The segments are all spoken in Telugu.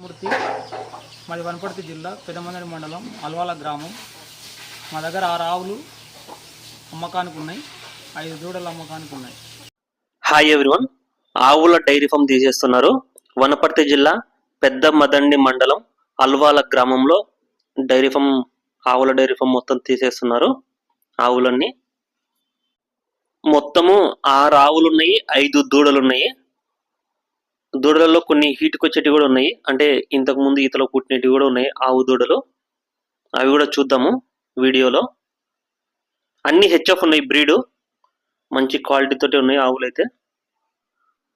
మూర్తి మాది వనపర్తి జిల్లా పెదమందడి మండలం అల్వాల గ్రామం. మా దగ్గర ఆరు ఆవులు అమ్మకానికి ఉన్నాయి ఐదు దూడలు అమ్మకానికి ఉన్నాయి. హాయ్ ఎవ్రీవన్ ఆవుల డైరీ ఫామ్ తీసేస్తున్నారు. వనపర్తి జిల్లా పెద్ద మదండి మండలం అల్వాల గ్రామంలో డైరీ ఫామ్ ఆవుల డైరీ ఫామ్ మొత్తం తీసేస్తున్నారు. ఆవులన్నీ. మొత్తము ఆరు ఆవులు ఉన్నాయి ఐదు దూడలు ఉన్నాయి దూడలలో కొన్ని హీట్కి వచ్చేటివి కూడా ఉన్నాయి. అంటే ఇంతకు ముందు ఈతలో పుట్టినవి కూడా ఉన్నాయి. ఆవు దూడలు. అవి కూడా చూద్దాము వీడియోలో. అన్ని హెచ్ఎఫ్ ఉన్నాయి బ్రీడు మంచి క్వాలిటీ తోటి ఉన్నాయి ఆవులు అయితే.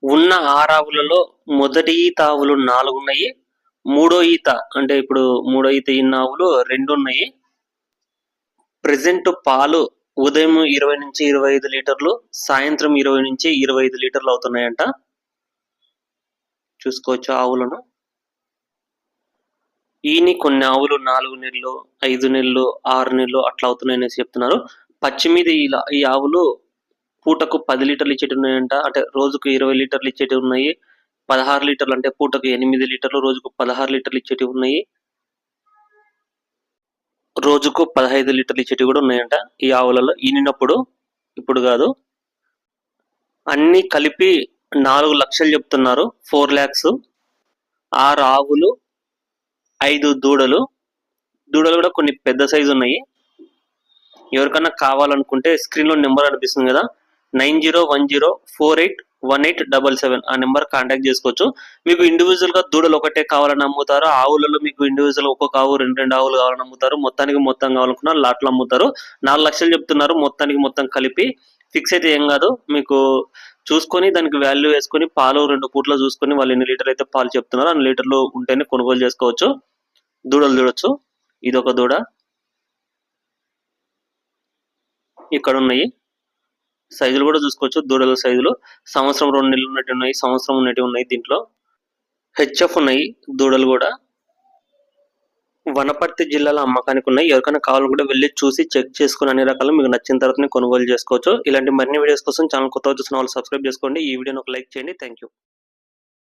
ఉన్న ఆరావులలో మొదటి ఈత ఆవులు నాలుగు ఉన్నాయి. మూడో ఈత అంటే ఇప్పుడు మూడో ఈత ఇన్న ఆవులు రెండు ఉన్నాయి. ప్రజెంట్ పాలు ఉదయం ఇరవై నుంచి ఇరవై ఐదు లీటర్లు సాయంత్రం ఇరవై నుంచి ఇరవై ఐదు లీటర్లు అవుతున్నాయంట. చూసుకోవచ్చు ఆవులను. ఈని కొన్ని ఆవులు నాలుగు నెలలు ఐదు నెలలు ఆరు నెలలు అట్లా అవుతున్నాయని చెప్తున్నారు. పచ్చి మీద ఇలా ఈ ఆవులు పూటకు పది లీటర్లు ఇచ్చేటి ఉన్నాయంట. అంటే రోజుకు ఇరవై లీటర్లు ఇచ్చేటి ఉన్నాయి. పదహారు లీటర్లు అంటే పూటకు ఎనిమిది లీటర్లు రోజుకు పదహారు లీటర్లు ఇచ్చేటి ఉన్నాయి. రోజుకు పదహైదు లీటర్లు ఇచ్చేటి కూడా ఉన్నాయంట ఈ ఆవులలో. ఈనినప్పుడు ఇప్పుడు కాదు. అన్ని కలిపి నాలుగు లక్షలు చెప్తున్నారు. ఫోర్ ల్యాక్స్. ఆరు ఆవులు ఐదు దూడలు. దూడలు కూడా కొన్ని పెద్ద సైజు ఉన్నాయి. ఎవరికన్నా కావాలనుకుంటే స్క్రీన్లో నెంబర్ అనిపిస్తుంది కదా. Nine zero one zero four eight one eight double seven ఆ నెంబర్ కాంటాక్ట్ చేసుకోవచ్చు. మీకు ఇండివిజువల్గా దూడలు ఒకటే కావాలని అమ్ముతారు ఆవులలో మీకు ఇండివిజువల్ ఒక్కొక్క ఆవు రెండు రెండు ఆవులు కావాలని అమ్ముతారు మొత్తానికి మొత్తం కావాలనుకున్నా లాట్లు అమ్ముతారు. నాలుగు లక్షలు చెప్తున్నారు. మొత్తానికి మొత్తం కలిపి. ఫిక్స్ అయితే ఏం కాదు. మీకు చూసుకొని దానికి వాల్యూ వేసుకొని పాలు రెండు పూట్ల చూసుకొని వాళ్ళు ఎన్ని లీటర్ అయితే పాలు చెప్తున్నారు అన్ని లీటర్లు ఉంటేనే కొనుగోలు చేసుకోవచ్చు. దూడలు చూడొచ్చు. ఇది ఒక దూడ. ఇక్కడ ఉన్నాయి. సైజులు కూడా చూసుకోవచ్చు. దూడల సైజులు. సంవత్సరం రెండు నెలలు ఉన్నట్టు ఉన్నాయి. సంవత్సరం ఉన్నట్టు ఉన్నాయి దీంట్లో. హెచ్ఎఫ్ ఉన్నాయి. దూడలు కూడా. వనపర్తి జిల్లాలో అమ్మకానికి ఉన్నాయి. ఎవరికైనా కావాలనుకుంటే వెళ్ళి చూసి చెక్ చేసుకుని అన్ని రకాలు మీకు నచ్చిన తర్వాత కొనుగోలు చేసుకోవచ్చు. ఇలాంటి మరిన్ని వీడియోస్ కోసం ఛానల్ కొత్త చూసిన వాళ్ళు సబ్స్క్రైబ్ చేసుకోండి. ఈ వీడియోని ఒక లైక్ చేయండి. Thank you